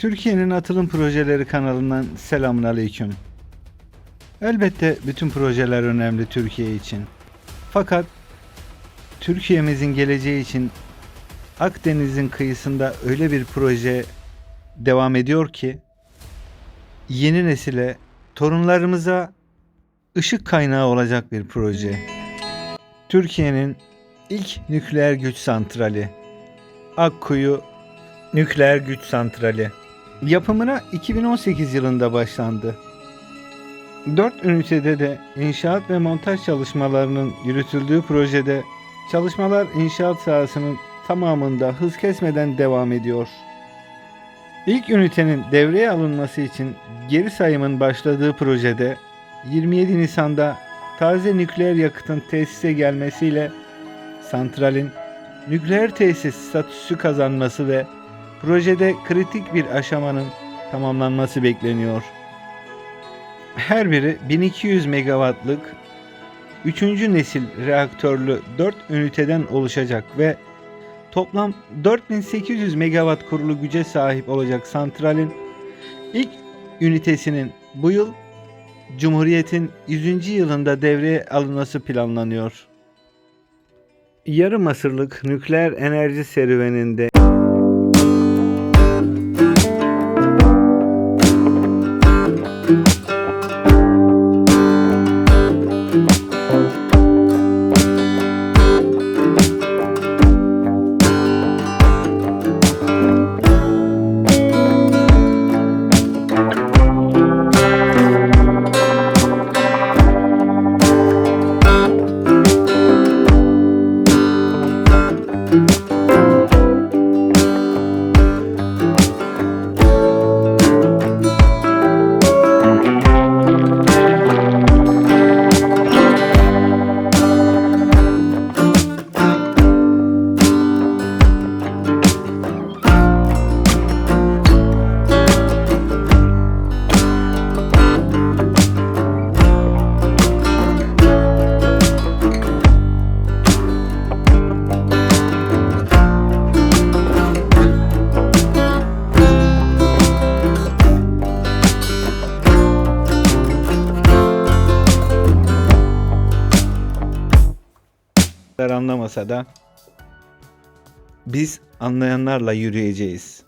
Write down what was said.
Türkiye'nin Atılım Projeleri kanalından selamun aleyküm. Elbette bütün projeler önemli Türkiye için. Fakat Türkiye'mizin geleceği için Akdeniz'in kıyısında öyle bir proje devam ediyor ki yeni nesile, torunlarımıza ışık kaynağı olacak bir proje. Türkiye'nin ilk nükleer güç santrali Akkuyu Nükleer Güç Santrali yapımına 2018 yılında başlandı. 4 ünitede de inşaat ve montaj çalışmalarının yürütüldüğü projede çalışmalar inşaat sahasının tamamında hız kesmeden devam ediyor. İlk ünitenin devreye alınması için geri sayımın başladığı projede 27 Nisan'da taze nükleer yakıtın tesise gelmesiyle santralin nükleer tesis statüsü kazanması ve projede kritik bir aşamanın tamamlanması bekleniyor. Her biri 1200 megawattlık 3. nesil reaktörlü 4 üniteden oluşacak ve toplam 4800 megawatt kurulu güce sahip olacak santralin ilk ünitesinin bu yıl Cumhuriyet'in 100. yılında devreye alınması planlanıyor. Yarım asırlık nükleer enerji serüveninde anlamasa da biz anlayanlarla yürüyeceğiz.